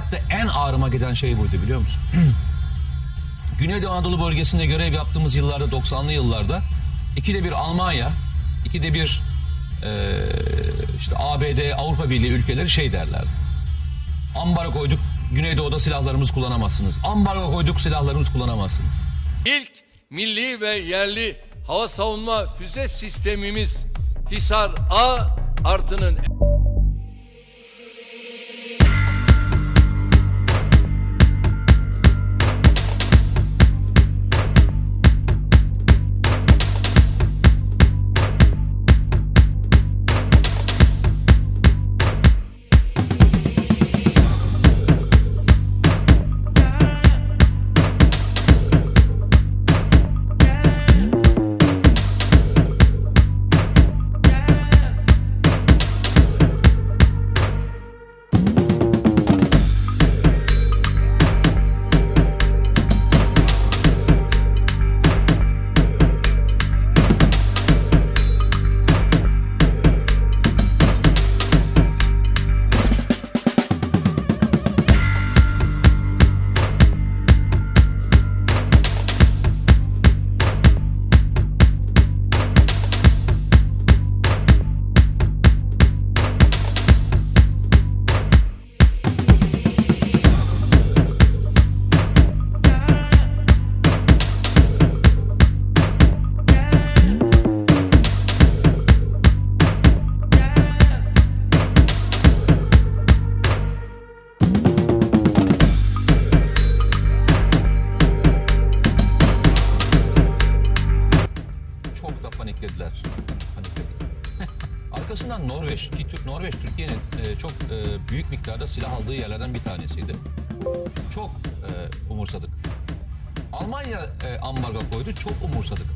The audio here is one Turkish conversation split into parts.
hayatta en ağrıma giden şey buydu biliyor musun? Güneydoğu Anadolu bölgesinde görev yaptığımız yıllarda 90'lı yıllarda ikide bir Almanya, ikide bir eee, işte ABD, Avrupa Birliği ülkeleri şey derlerdi. Ambargo koyduk, Güneydoğu'da silahlarımızı kullanamazsınız. Ambargo koyduk, silahlarımızı kullanamazsınız. İlk milli ve yerli hava savunma füze sistemimiz Hisar A artının paniklediler. Arkasından Norveç, ki Norveç Türkiye'nin e, çok e, büyük miktarda silah aldığı yerlerden bir tanesiydi. Çok e, umursadık. Almanya e, ambargo koydu, çok umursadık.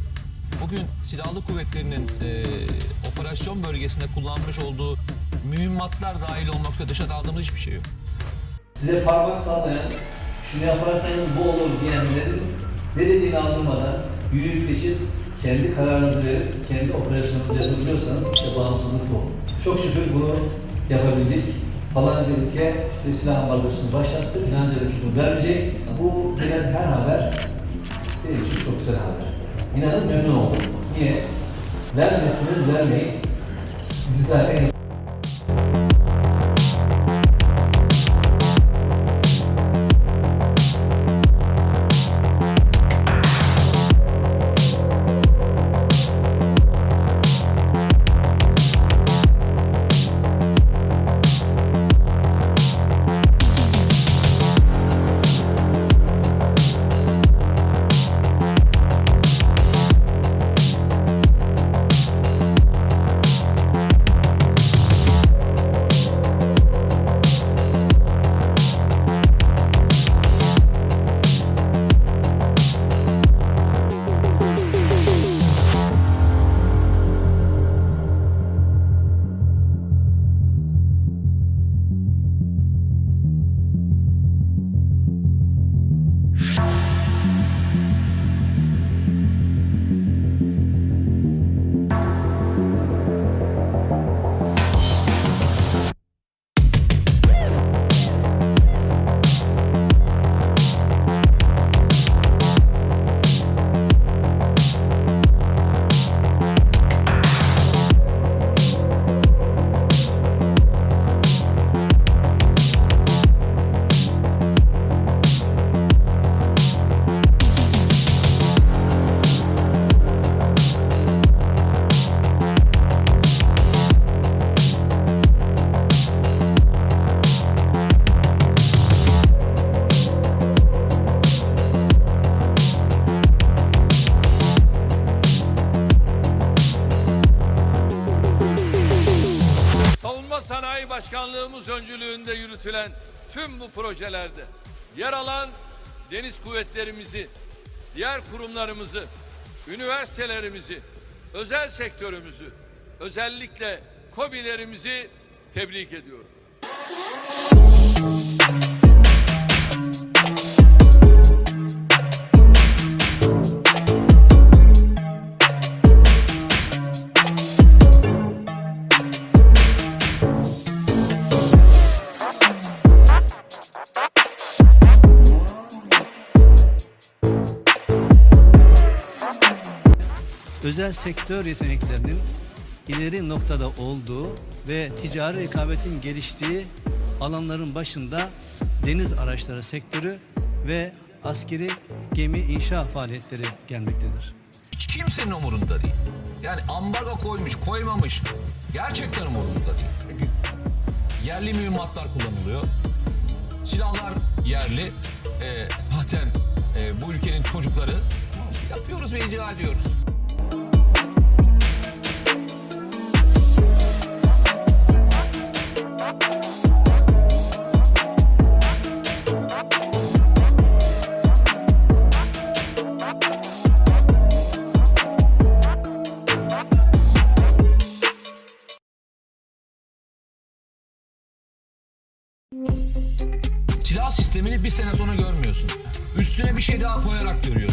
Bugün silahlı kuvvetlerinin e, operasyon bölgesinde kullanmış olduğu mühimmatlar dahil olmak üzere dışarıda aldığımız hiçbir şey yok. size parmak sallayan, şunu yaparsanız bu olur diyenlerin ne dediğini anlamadan yürüyüp geçip kendi kararınızı verip kendi operasyonunuzu yapabiliyorsanız işte bağımsızlık bu. Çok şükür bunu yapabildik. Falanca ülke işte silah ambargosunu başlattı, filanca ülke bunu vermeyecek. Bu gelen her haber benim için çok güzel haber. İnanın memnun oldum. Niye? Vermesiniz, vermeyin. Biz zaten Sanayi Başkanlığımız öncülüğünde yürütülen tüm bu projelerde yer alan deniz kuvvetlerimizi, diğer kurumlarımızı, üniversitelerimizi, özel sektörümüzü, özellikle KOBİ'lerimizi tebrik ediyorum. Özel sektör yeteneklerinin ileri noktada olduğu ve ticari rekabetin geliştiği alanların başında deniz araçları sektörü ve askeri gemi inşa faaliyetleri gelmektedir. Hiç kimsenin umurunda değil. Yani ambargo koymuş, koymamış. Gerçekten umurunda değil. Çünkü yerli mühimmatlar kullanılıyor. Silahlar yerli. Ee, zaten e, bu ülkenin çocukları yapıyoruz ve icra ediyoruz. Sistemini bir sene sonra görmüyorsun. Üstüne bir şey daha koyarak görüyorsun.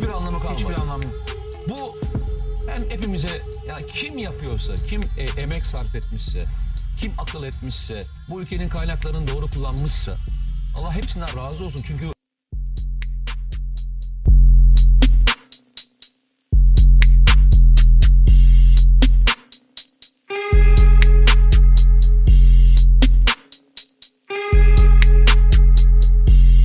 Hiçbir anlamı kalmadı. Hiçbir anlamı Bu hem hepimize yani kim yapıyorsa, kim e, emek sarf etmişse, kim akıl etmişse, bu ülkenin kaynaklarını doğru kullanmışsa Allah hepsinden razı olsun. Çünkü